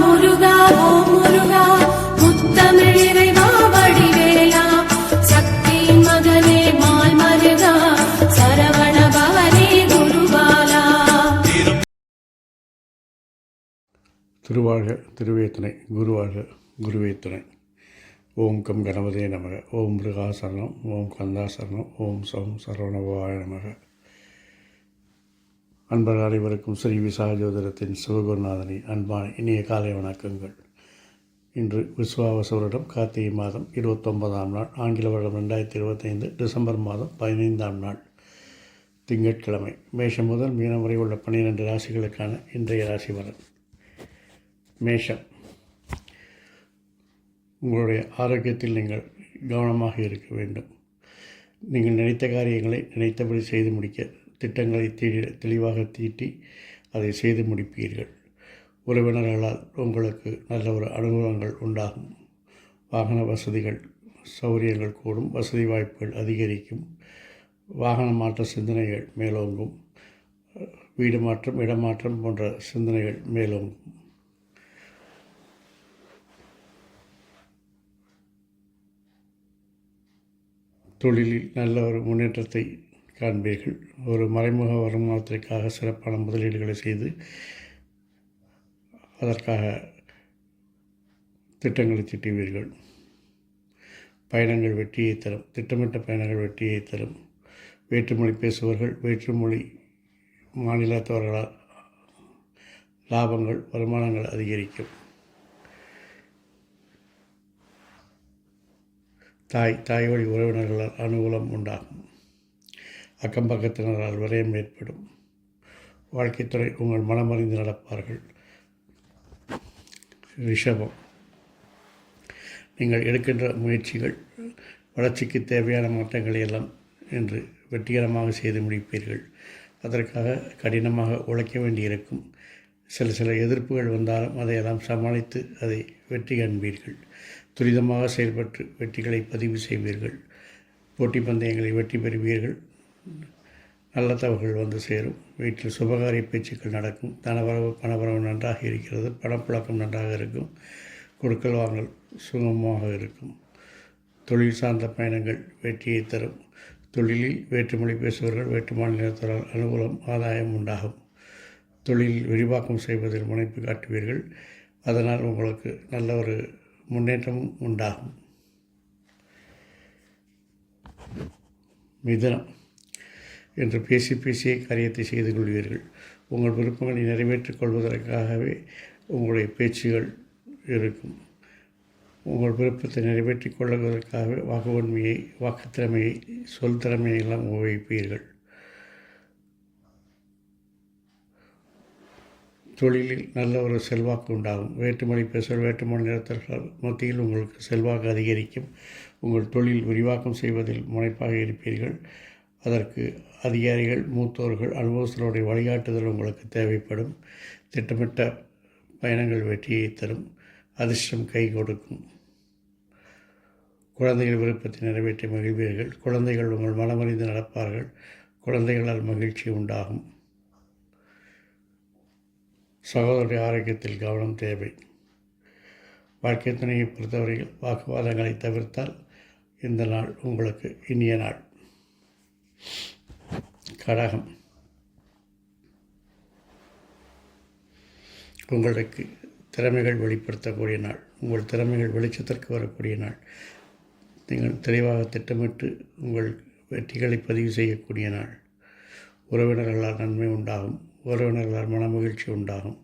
முருகா ஓ முருகா முத்தமிழ் இறைவா வடிவேலா. சக்தியின் மகனே மால் மருகா சரவண பவனே குருபாலா. திருவாழ்க திருவேத்தனை குருவாழ்க குருவேத்தனை. ஓம் கம் கணபதே நமக. ஓம் மிருகாசரணம் ஓம் கந்தாசரணம் ஓம் சோம் சரவணபாய நமக. அன்பர்கள் அனைவருக்கும் ஸ்ரீ விசாகஜோதரத்தின் சிவகுருநாதனை அன்பான இனிய காலை வணக்கங்கள். இன்று விஸ்வாவசவரிடம் கார்த்திகை மாதம் இருபத்தொன்பதாம் நாள் ஆங்கில வருடம் ரெண்டாயிரத்தி இருபத்தைந்து டிசம்பர் மாதம் பதினைந்தாம் நாள் திங்கட்கிழமை. மேஷம் முதல் மீனம் வரை உள்ள பன்னிரெண்டு ராசிகளுக்கான இன்றைய ராசி வரன் மேஷம். உங்களுடைய ஆரோக்கியத்தில் நீங்கள் கவனமாக இருக்க வேண்டும். நீங்கள் நினைத்த காரியங்களை நினைத்தபடி செய்து முடிக்க திட்டங்களை தெளிவாக தீட்டி அதை செய்து முடிப்பீர்கள். உறவினர்களால் உங்களுக்கு நல்ல ஒரு அனுகூலங்கள் உண்டாகும். வாகன வசதிகள் சௌகரியங்கள் கூடும் வசதி வாய்ப்புகள் அதிகரிக்கும். வாகன மாற்ற சிந்தனைகள் மேலோங்கும். வீடு மாற்றம் இடமாற்றம் போன்ற சிந்தனைகள் மேலோங்கும். தொழிலில் நல்ல ஒரு முன்னேற்றத்தை காண்பீர்கள். ஒரு மறைமுக வருமானத்திற்காக சிறப்பான முதலீடுகளை செய்து அதற்காக திட்டங்களை திட்டுவீர்கள். பயணங்கள் வெற்றியை தரும். திட்டமிட்ட பயணங்கள் வெற்றியை தரும். வேற்றுமொழி பேசுபவர்கள் வேற்றுமொழி மாநிலத்தவர்களால் லாபங்கள் வருமானங்கள் அதிகரிக்கும். தாய் தாய் வழி உறவினர்களால் அனுகூலம் உண்டாகும். அக்கம் பக்கத்தினரால் விரயம் ஏற்படும். வாழ்க்கைத்துறை உங்கள் மனமறிந்து நடப்பார்கள். ரிஷபம். நீங்கள் எடுக்கின்ற முயற்சிகள் வளர்ச்சிக்கு தேவையான மாற்றங்களை எல்லாம் இன்று வெற்றிகரமாக செய்து முடிப்பீர்கள். அதற்காக கடினமாக உழைக்க வேண்டியிருக்கும். சில சில எதிர்ப்புகள் வந்தாலும் அதையெல்லாம் சமாளித்து அதை வெற்றி காண்பீர்கள். துரிதமாக செயல்பட்டு வெற்றிகளை பதிவு செய்வீர்கள். போட்டி பந்தயங்களை வெற்றி பெறுவீர்கள். நல்ல தகவல்கள் வந்து சேரும். வீட்டில் சுபகாரிய பேச்சுக்கள் நடக்கும். தனவரவு பணவரவு நன்றாக இருக்கிறது. பணப்புழக்கம் நன்றாக இருக்கும். கொடுக்கல் வாங்கல் சுகமாக இருக்கும். தொழில் சார்ந்த பயணங்கள் வெற்றியை தரும். தொழிலில் வேற்றுமொழி பேசுபவர்கள் வேற்று மாநிலத்தவரால் அனுகூலம் ஆதாயம் உண்டாகும். தொழிலில் விரிவாக்கம் செய்வதில் முனைப்பு காட்டுவீர்கள். அதனால் உங்களுக்கு நல்ல ஒரு முன்னேற்றமும் உண்டாகும். மிதனம். என்று பேசி பேசியே காரியத்தை செய்து கொள்வீர்கள். உங்கள் விருப்பங்களை நிறைவேற்றிக் கொள்வதற்காகவே உங்களுடைய பேச்சுகள் இருக்கும். உங்கள் விருப்பத்தை நிறைவேற்றிக் கொள்வதற்காகவே வாக்குவன்மையை வாக்குத்திறமையை சொல் திறமையை எல்லாம் உபயோகிப்பீர்கள். தொழிலில் நல்ல ஒரு செல்வாக்கு உண்டாகும். வேற்றுமொழி பேசுகிற வேற்றுமொழி நிறுத்தர்கள் மத்தியில் உங்களுக்கு செல்வாக்கு அதிகரிக்கும். உங்கள் தொழில் விரிவாக்கம் செய்வதில் முனைப்பாக இருப்பீர்கள். அதற்கு அதிகாரிகள் மூத்தோர்கள் அனுபவസ്ഥருடைய வழிகாட்டுதல் உங்களுக்கு தேவைப்படும். திட்டமிட்ட பயணங்கள் வெற்றியை தரும். அதிர்ஷ்டம் கை கொடுக்கும். குழந்தைகள் விருப்பத்தை நிறைவேற்றி மகிழ்வீர்கள். குழந்தைகள் உங்கள் மனமறிந்து நடப்பார்கள். குழந்தைகளால் மகிழ்ச்சி உண்டாகும். சகோதரருடைய ஆரோக்கியத்தில் கவனம் தேவை. வாழ்க்கை துணையை பொறுத்தவரையில் வாக்குவாதங்களை தவிர்த்தால் இந்த நாள் உங்களுக்கு இனிய நாள். கடகம் உங்களுக்கு திறமைகள் வெளிப்படுத்தக்கூடிய நாள் உங்கள் திறமைகள் வெளிச்சத்திற்கு வரக்கூடிய நாள். நீங்கள் தெளிவாக திட்டமிட்டு உங்கள் வெற்றிகளை பதிவு செய்யக்கூடிய நாள். உறவினர்களால் நன்மை உண்டாகும். உறவினர்களால் மனமகிழ்ச்சி உண்டாகும்.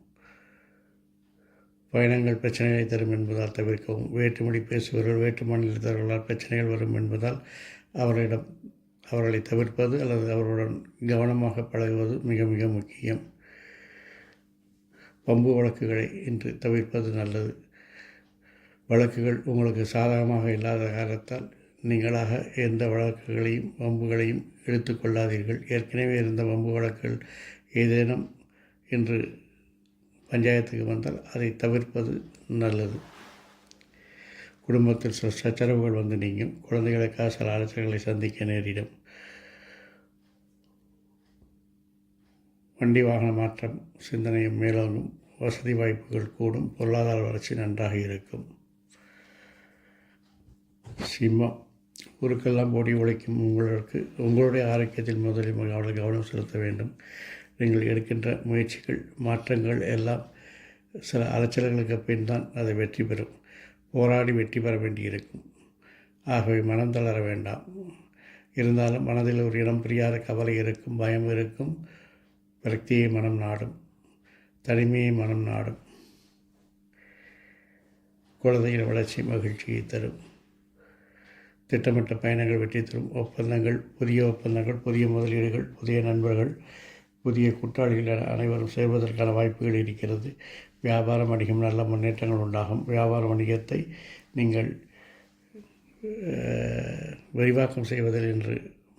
பயணங்கள் பிரச்சனைகளை தரும் என்பதால் தவிர்க்கவும். வேற்றுமொழி பேசுபவர்கள் வேற்று மாநிலத்தவர்களால் பிரச்சனைகள் வரும் என்பதால் அவர்களிடம் அவர்களை தவிர்ப்பது அல்லது அவர்களுடன் கவனமாக பழகுவது மிக மிக முக்கியம். பம்பு வழக்குகளை இன்று தவிர்ப்பது நல்லது. வழக்குகள் உங்களுக்கு சாதகமாக இல்லாத காரணத்தால் நீங்களாக எந்த வழக்குகளையும் வம்புகளையும் எடுத்துக்கொள்ளாதீர்கள் ஏற்கனவே இருந்த வம்பு வழக்குகள் ஏதேனும் இன்று பஞ்சாயத்துக்கு வந்தால் அதை தவிர்ப்பது நல்லது. குடும்பத்தில் சில சச்சரவுகள் வந்து நீங்கும். குழந்தைகளுக்காக சில அலைச்சல்களை சந்திக்க நேரிடும். வண்டி வாகன மாற்றம் சிந்தனையும் மேலோங்கும் வசதி வாய்ப்புகள் கூடும் பொருளாதார வளர்ச்சி நன்றாக இருக்கும். சிம்மம் ஊருக்கெல்லாம் ஓடி உழைக்கும் உங்களுக்கு உங்களுடைய ஆரோக்கியத்தில் முதலில் அவர்கள் கவனம் செலுத்த வேண்டும். நீங்கள் எடுக்கின்ற முயற்சிகள் மாற்றங்கள் எல்லாம் சில அலைச்சல்களுக்கு பின் தான் அதை வெற்றி பெறும். போராடி வெற்றி பெற வேண்டியிருக்கும். ஆகவே மனம் தளர வேண்டாம். இருந்தாலும் மனதில் ஒரு இடம் பிரியாத கவலை இருக்கும் பயம் இருக்கும். விரக்தியை மனம் நாடும். தனிமையை மனம் நாடும். குழந்தையின் வளர்ச்சி மகிழ்ச்சியை தரும். திட்டமிட்ட பயணங்கள் வெற்றி தரும். ஒப்பந்தங்கள் புதிய ஒப்பந்தங்கள் புதிய முதலீடுகள் புதிய நண்பர்கள் புதிய குற்றாளிகள் அனைவரும் சேர்வதற்கான வாய்ப்புகள் இருக்கிறது. வியாபாரம் வணிகம் நல்ல முன்னேற்றங்கள் உண்டாகும். வியாபார வணிகத்தை நீங்கள் விரிவாக்கம் செய்வதில் என்று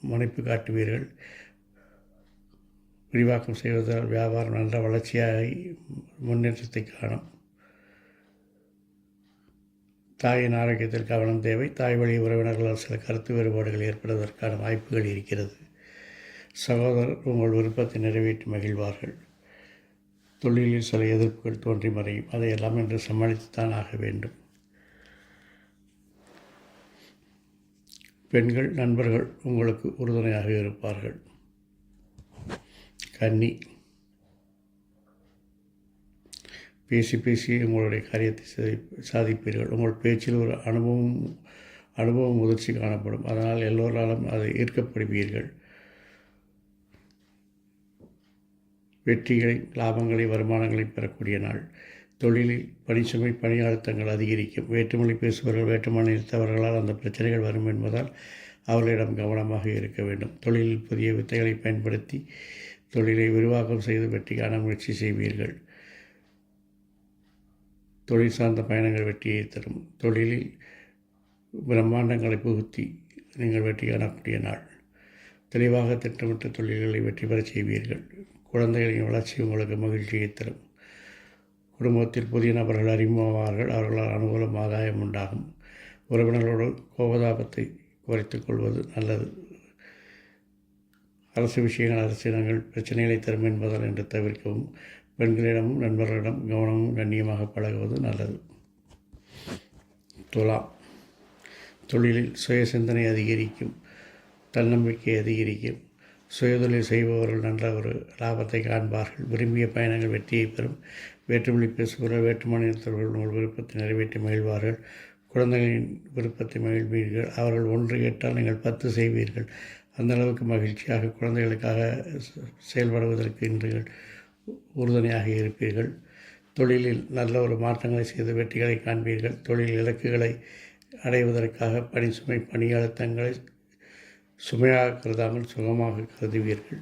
முனைப்பு காட்டுவீர்கள். விரிவாக்கம் செய்வதால் வியாபாரம் நல்ல வளர்ச்சியாகி முன்னேற்றத்தை காணும். தாயின் ஆரோக்கியத்தில் கவனம் தேவை. தாய் வழி உறவினர்களால் சில கருத்து வேறுபாடுகள் ஏற்படுவதற்கான வாய்ப்புகள் இருக்கிறது. சகோதரர் உங்கள் விருப்பத்தை நிறைவேற்றி மகிழ்வார்கள். தொழிலில் சில எதிர்ப்புகள் தோன்றி மறையும். அதையெல்லாம் என்று சமாளித்துத்தான் ஆக வேண்டும். பெண்கள் நண்பர்கள் உங்களுக்கு உறுதுணையாக இருப்பார்கள். கன்னி பேசி பேசி உங்களுடைய காரியத்தை சாதி- சாதிப்பீர்கள். உங்கள் பேச்சில் ஒரு அனுபவம் அனுபவ முதிர்ச்சி காணப்படும். அதனால் எல்லோராலும் அதை ஈர்க்கப்படுவீர்கள். வெற்றிகளை லாபங்களை வருமானங்களை பெறக்கூடிய நாள். தொழிலில் பணிச்சுமை பணி அழுத்தங்கள் அதிகரிக்கும். வேற்றுமொழி பேசுபவர்கள் வேற்று மாநிலத்தவர்களால் அந்த பிரச்சனைகள் வரும் என்பதால் அவர்களிடம் கவனமாக இருக்க வேண்டும். தொழிலில் புதிய வித்தைகளை பயன்படுத்தி தொழிலை விரிவாக்கம் செய்து வெற்றி காண முயற்சி செய்வீர்கள். தொழில் சார்ந்த பயணங்கள் வெற்றியை தரும். தொழிலில் பிரம்மாண்டங்களை புகுத்தி நீங்கள் வெற்றி காணக்கூடிய நாள். தெளிவாக திட்டமிட்ட தொழில்களை வெற்றி பெறச் செய்வீர்கள். குழந்தைகளின் வளர்ச்சி உங்களுக்கு மகிழ்ச்சியை தரும். குடும்பத்தில் புதிய நபர்கள் அறிமுகமாவார்கள். அவர்களால் அனுகூலம் ஆதாயம் உண்டாகும். உறவினர்களோடு கோபதாபத்தை குறைத்துக் கொள்வது நல்லது. அரசு விஷயங்கள் அரசிடங்கள் பிரச்சனைகளை தரும் என்பதால் என்று தவிர்க்கவும் பெண்களிடமும் நண்பர்களிடம் கவனமும் கண்ணியமாக பழகுவது நல்லது. துலாம். தொழிலில் சுய சிந்தனை அதிகரிக்கும். தன்னம்பிக்கை அதிகரிக்கும். சுயதொழில் செய்பவர்கள் நல்ல ஒரு லாபத்தை காண்பார்கள். விரும்பிய பயணங்கள் வெற்றியை பெறும். வேற்றுமொழி பேசுபவர்கள் வேற்று மாநிலத்தவர்கள் உங்கள் விருப்பத்தை நிறைவேற்றி மகிழ்வார்கள். குழந்தைகளின் விருப்பத்தை மகிழ்வீர்கள். அவர்கள் ஒன்று கேட்டால் நீங்கள் பத்து செய்வீர்கள். அந்த அளவுக்கு மகிழ்ச்சியாக குழந்தைகளுக்காக செ- செயல்படுவதற்கு இன்று உறுதுணையாக இருப்பீர்கள். தொழிலில் நல்ல ஒரு மாற்றங்களை செய்து வெற்றிகளை காண்பீர்கள். தொழில் இலக்குகளை அடைவதற்காக பணி சுமை பணி அழுத்தங்களை சுமையாக கருதாமல் சுகமாக கருதுவீர்கள்.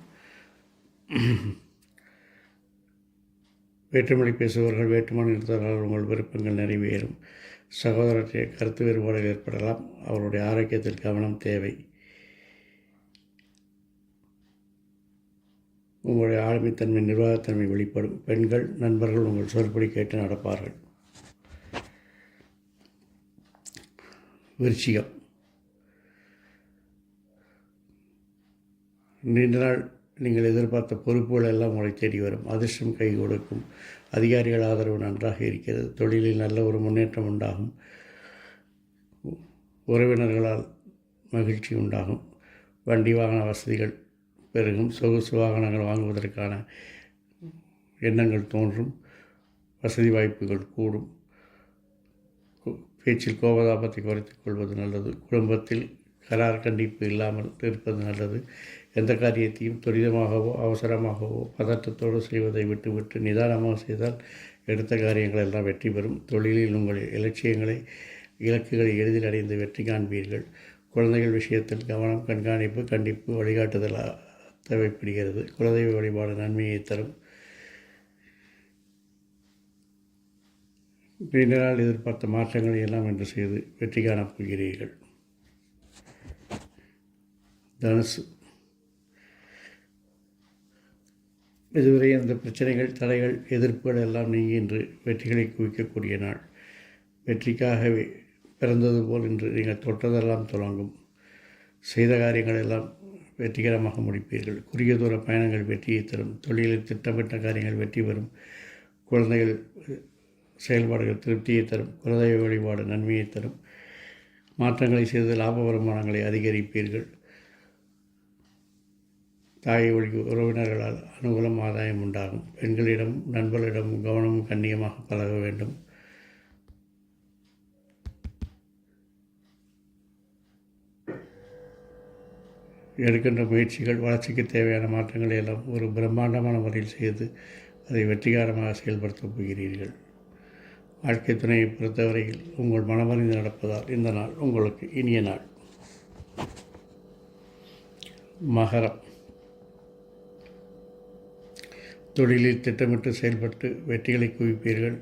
வேற்றுமொழி பேசுபவர்கள் வேற்றுமொழி நிறுத்தவர்கள் உங்கள் விருப்பங்கள் நிறைவேறும். சகோதரற்ற கருத்து வேறுபாடுகள் ஏற்படலாம். அவருடைய ஆரோக்கியத்தில் கவனம் தேவை. உங்களுடைய ஆளுமைத்தன்மை நிர்வாகத்தன்மை வெளிப்படும். பெண்கள் நண்பர்கள் உங்கள் சொற்படி கேட்டு நடப்பார்கள். விருச்சிகம். நீண்ட நாள் நீங்கள் எதிர்பார்த்த பொறுப்புகள் எல்லாம் உங்களை தேடி வரும். அதிர்ஷ்டம் கை கொடுக்கும். அதிகாரிகள் ஆதரவு நன்றாக இருக்கிறது. தொழிலில் நல்ல ஒரு முன்னேற்றம் உண்டாகும். உறவினர்களால் மகிழ்ச்சி உண்டாகும். வண்டி வாகன வசதிகள் பெருகும். சொகுசு வாகனங்கள் வாங்குவதற்கான எண்ணங்கள் தோன்றும். வசதி வாய்ப்புகள் கூடும். பேச்சில் கோபதாபத்தை குறைத்துக் கொள்வது நல்லது. குடும்பத்தில் கரார் கண்டிப்பு இல்லாமல் இருப்பது நல்லது. எந்த காரியத்தையும் துரிதமாகவோ அவசரமாகவோ பதற்றத்தோடு செய்வதை விட்டுவிட்டு நிதானமாக செய்தால் எடுத்த காரியங்கள் எல்லாம் வெற்றி பெறும். தொழிலில் உங்கள் இலட்சியங்களை இலக்குகளை எளிதில் அடைந்து வெற்றி காண்பீர்கள். குழந்தைகள் விஷயத்தில் கவனம் கண்காணிப்பு கண்டிப்பு வழிகாட்டுதல் தேவைப்படுகிறது. குலதெய்வ வழிபாடு நன்மையை தரும். நீண்ட நாள் எதிர்பார்த்த மாற்றங்களை எல்லாம் என்று செய்து வெற்றி காணப் போகிறீர்கள். தனுசு இதுவரை அந்த பிரச்சனைகள் தடைகள் எதிர்ப்புகள் எல்லாம் நீங்கி இன்று வெற்றிகளை குவிக்கக்கூடிய நாள். வெற்றிக்காகவே பிறந்தது போல் இன்று நீங்கள் தொட்டதெல்லாம் தொடங்கும். செய்த காரியங்கள் எல்லாம் வெற்றிகரமாக முடிப்பீர்கள். குறுகிய தூர பயணங்கள் வெற்றியை தரும். தொழிலில் திட்டமிட்ட காரியங்கள் வெற்றி பெறும். குழந்தைகள் செயல்பாடுகள் திருப்தியை தரும். குலதெய்வ வழிபாடு நன்மையை தரும். மாற்றங்களை செய்து லாப வருமானங்களை அதிகரிப்பீர்கள். தாய் வழி உறவினர்களால் அனுகூலம் ஆதாயம் உண்டாகும். பெண்களிடம் நண்பர்களிடம் கவனமும் கண்ணியமாக பழக வேண்டும். எடுக்கின்ற முயற்சிகள் வளர்ச்சிக்கு தேவையான மாற்றங்களை எல்லாம் ஒரு பிரம்மாண்டமான முறையில் செய்து அதை வெற்றிகரமாக செயல்படுத்தப் போகிறீர்கள். வாழ்க்கை துணையை பொறுத்தவரையில் உங்கள் மனமறிந்து நடப்பதால் இந்த நாள் உங்களுக்கு இனிய நாள். மகரம். தொழிலில் திட்டமிட்டு செயல்பட்டு வெற்றிகளை குவிப்பீர்கள்.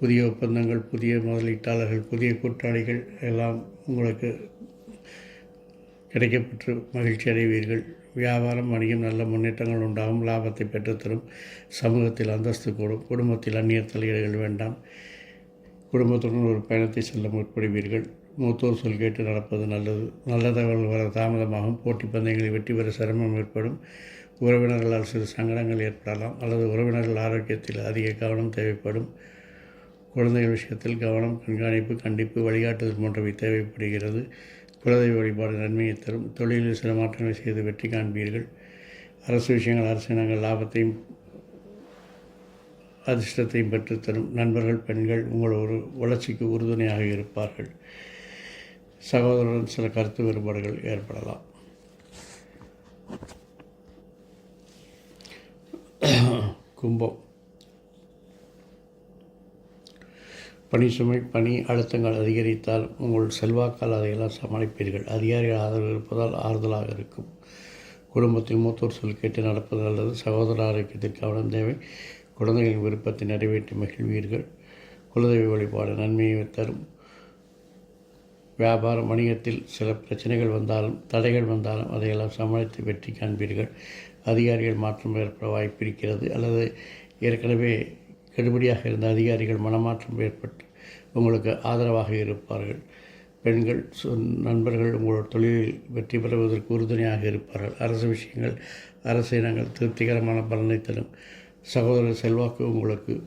புதிய ஒப்பந்தங்கள் புதிய முதலீட்டாளர்கள் புதிய கூட்டாளிகள் எல்லாம் உங்களுக்கு கிடைக்கப்பெற்று மகிழ்ச்சி அடைவீர்கள். வியாபாரம் வணிகம் நல்ல முன்னேற்றங்கள் உண்டாகும். லாபத்தை பெற்றுத்தரும் சமூகத்தில் அந்தஸ்து கூடும். குடும்பத்தில் அந்நிய தலையீடுகள் வேண்டாம். குடும்பத்துடன் ஒரு பயணத்தை செல்ல முற்படுவீர்கள். மூத்தோர் சொல் கேட்டு நடப்பது நல்லது. நல்ல தகவல் வர தாமதமாகும். போட்டி பந்தயங்களில் வெற்றி பெற சிரமம் ஏற்படும். உறவினர்களால் சிறு சங்கடங்கள் ஏற்படலாம். அல்லது உறவினர்கள் ஆரோக்கியத்தில் அதிக கவனம் தேவைப்படும். குழந்தைகள் விஷயத்தில் கவனம் கண்காணிப்பு கண்டிப்பு வழிகாட்டுதல் போன்றவை தேவைப்படுகிறது. குலதெய்வ வழிபாடு நன்மையை தரும். தொழிலில் சில மாற்றங்களை செய்து வெற்றி காண்பீர்கள். அரசு விஷயங்கள் அரசினங்கள் லாபத்தையும் அதிர்ஷ்டத்தையும் பெற்றுத்தரும். நண்பர்கள் பெண்கள் உங்கள் ஒரு வளர்ச்சிக்கு உறுதுணையாக இருப்பார்கள். சகோதரருடன் சில கருத்து வேறுபாடுகள் ஏற்படலாம். கும்பம். பணி சுமை பணி அழுத்தங்கள் அதிகரித்தால் உங்கள் செல்வாக்கால் அதையெல்லாம் சமாளிப்பீர்கள். அதிகாரிகள் ஆதரவு இருப்பதால் ஆறுதலாக இருக்கும். குடும்பத்தில் மூத்தோர் சொல் கேட்டு நடப்பது அல்லது சகோதர ஆரோக்கியத்திற்கு கவனம் தேவை. குழந்தைகளின் விருப்பத்தை நிறைவேற்றி மகிழ்வீர்கள். குலதெய்வ வழிபாடு நன்மையை தரும். வியாபாரம் வணிகத்தில் சில பிரச்சனைகள் வந்தாலும் தடைகள் வந்தாலும் அதையெல்லாம் சமாளித்து வெற்றி காண்பீர்கள். அதிகாரிகள் மாற்றம் ஏற்பட வாய்ப்பு இருக்கிறது. அல்லது ஏற்கனவே கெடுபடியாக இருந்த அதிகாரிகள் மனமாற்றம் ஏற்பட்டு உங்களுக்கு ஆதரவாக இருப்பார்கள். பெண்கள் சொ- நண்பர்கள் உங்களோட தொழிலில் வெற்றி பெறுவதற்கு உறுதுணையாக இருப்பார்கள். அரசு விஷயங்கள் அரசு இனங்கள் திருப்திகரமான பலனை தரும். சகோதர செல்வாக்கு உங்களுக்கு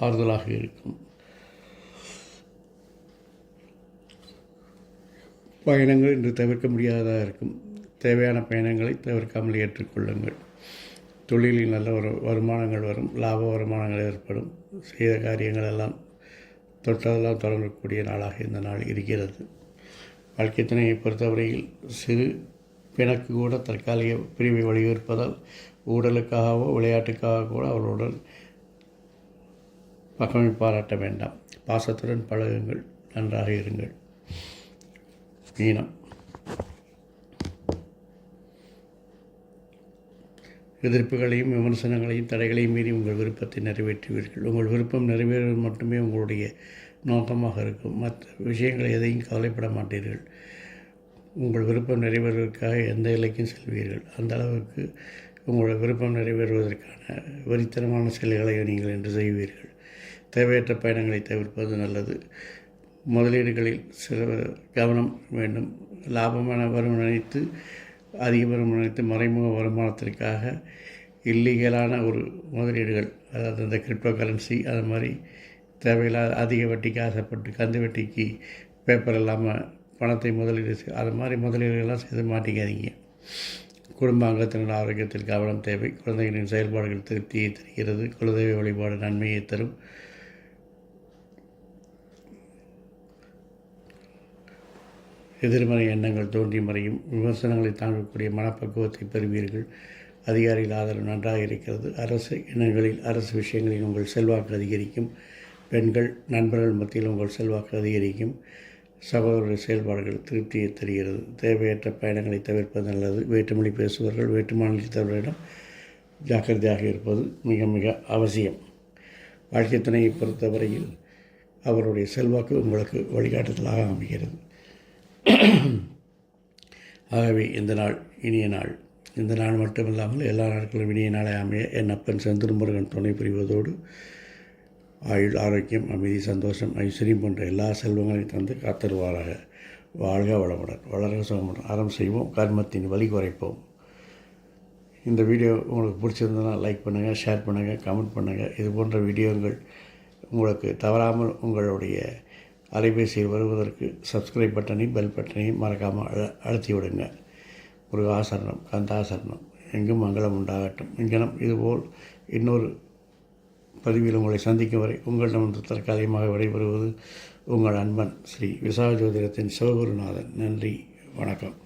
ஆறுதலாக இருக்கும். பயணங்கள் இன்று தவிர்க்க முடியாததாக இருக்கும். தேவையான பயணங்களை தவிர்க்காமல் ஏற்றுக்கொள்ளுங்கள். தொழிலில் நல்ல ஒரு வருமானங்கள் வரும் லாப வருமானங்கள் ஏற்படும். செய்த காரியங்கள் எல்லாம் தொட்டதெல்லாம் தொடங்கக்கூடிய நாளாக இந்த நாள் இருக்கிறது. வாழ்க்கை துணையை பொறுத்தவரையில் சிறு பிணக்கு கூட தற்காலிக பிரிவை வலியுறுப்பதால் ஊடலுக்காகவோ விளையாட்டுக்காக கூட அவர்களுடன் பகமை பாராட்ட வேண்டாம். பாசத்துடன் பழகுங்கள் நன்றாக இருங்கள். மீனம் எதிர்ப்புகளையும் விமர்சனங்களையும் தடைகளையும் மீறி உங்கள் விருப்பத்தை நிறைவேற்றுவீர்கள். உங்கள் விருப்பம் நிறைவேறுவது மட்டுமே உங்களுடைய நோக்கமாக இருக்கும். மற்ற விஷயங்களை எதையும் கவலைப்பட மாட்டீர்கள். உங்கள் விருப்பம் நிறைவேறுவதற்காக எந்த எல்லைக்கும் செல்வீர்கள். அந்த அளவுக்கு உங்களோட விருப்பம் நிறைவேறுவதற்கான வெறித்தனமான செயல்களை நீங்கள் என்று செய்வீர்கள். தேவையற்ற பயணங்களை தவிர்ப்பது நல்லது. முதலீடுகளில் சில கவனம் வேண்டும். லாபமான வரும் நினைத்து அதிக வரும் நினைத்து மறைமுக வருமானத்திற்காக இல்லீகலான ஒரு முதலீடுகள் அதாவது இந்த கிரிப்டோ கரன்சி அது மாதிரி தேவையில்லாத அதிக வட்டிக்கு ஆசைப்பட்டு கந்து வட்டிக்கு பேப்பர் இல்லாமல் பணத்தை முதலீடு அது மாதிரி முதலீடுகள்லாம் செய்து மாட்டிக்காதீங்க. குடும்ப அங்கத்தினர் ஆரோக்கியத்தில் கவனம் தேவை. குழந்தைகளின் செயல்பாடுகள் திருப்தியை தருகிறது. குலதெய்வ வழிபாடு நன்மையை தரும். எதிர்மறை எண்ணங்கள் தோன்றி மறையும். விமர்சனங்களை தாங்கக்கூடிய மனப்பக்குவத்தை பெறுவீர்கள். அதிகாரிகள் ஆதரவு நன்றாக இருக்கிறது. அரசு இனங்களில் அரசு விஷயங்களில் உங்கள் செல்வாக்கு அதிகரிக்கும். பெண்கள் நண்பர்கள் மத்தியில் உங்கள் செல்வாக்கு அதிகரிக்கும். சகோதர செயல்பாடுகள் திருப்தியை தருகிறது. தேவையற்ற பயணங்களை தவிர்ப்பது நல்லது. வேற்றுமொழி பேசுபவர்கள் வேற்று மாநிலத்தவர்களிடம் ஜாக்கிரதையாக இருப்பது மிக மிக அவசியம். வாழ்க்கை துணையை பொறுத்தவரையில் அவருடைய செல்வாக்கு உங்களுக்கு வழிகாட்டுதலாக அமைகிறது. ஆகவே இந்த நாள் இனிய நாள். இந்த நாள் மட்டுமில்லாமல் எல்லா நாட்களும் இனிய நாளை அமைய என் அப்பன் செந்திருமுருகன் துணை புரிவதோடு ஆயுள் ஆரோக்கியம் அமைதி சந்தோஷம் ஐஸ்வர்யம் போன்ற எல்லா செல்வங்களையும் தந்து காத்தருவாராக. வாழ்க வளமுடன். வளர சுகமுடன் அறம் செய்வோம். கர்மத்தின் வலி குறைப்போம். இந்த வீடியோ உங்களுக்கு பிடிச்சிருந்ததுன்னா லைக் பண்ணுங்கள் ஷேர் பண்ணுங்கள் கமெண்ட் பண்ணுங்கள் இது போன்ற வீடியோங்கள் உங்களுக்கு தவறாமல் உங்களுடைய அலைபேசியில் வருவதற்கு சப்ஸ்கிரைப் பட்டனையும் பெல் பட்டனையும் மறக்காமல் அழ அழுத்தி விடுங்க முருகாசரணம் கந்தாசரணம் எங்கும் மங்களம் உண்டாகட்டும். இங்கனம் இதுபோல் இன்னொரு பதிவில் உங்களை சந்திக்கும் வரை உங்களிடம் தற்காலிகமாக விடைபெறுவது உங்கள் அன்பன் ஸ்ரீ விசாக ஜோதிடத்தின் சிவகுருநாதன். நன்றி வணக்கம்.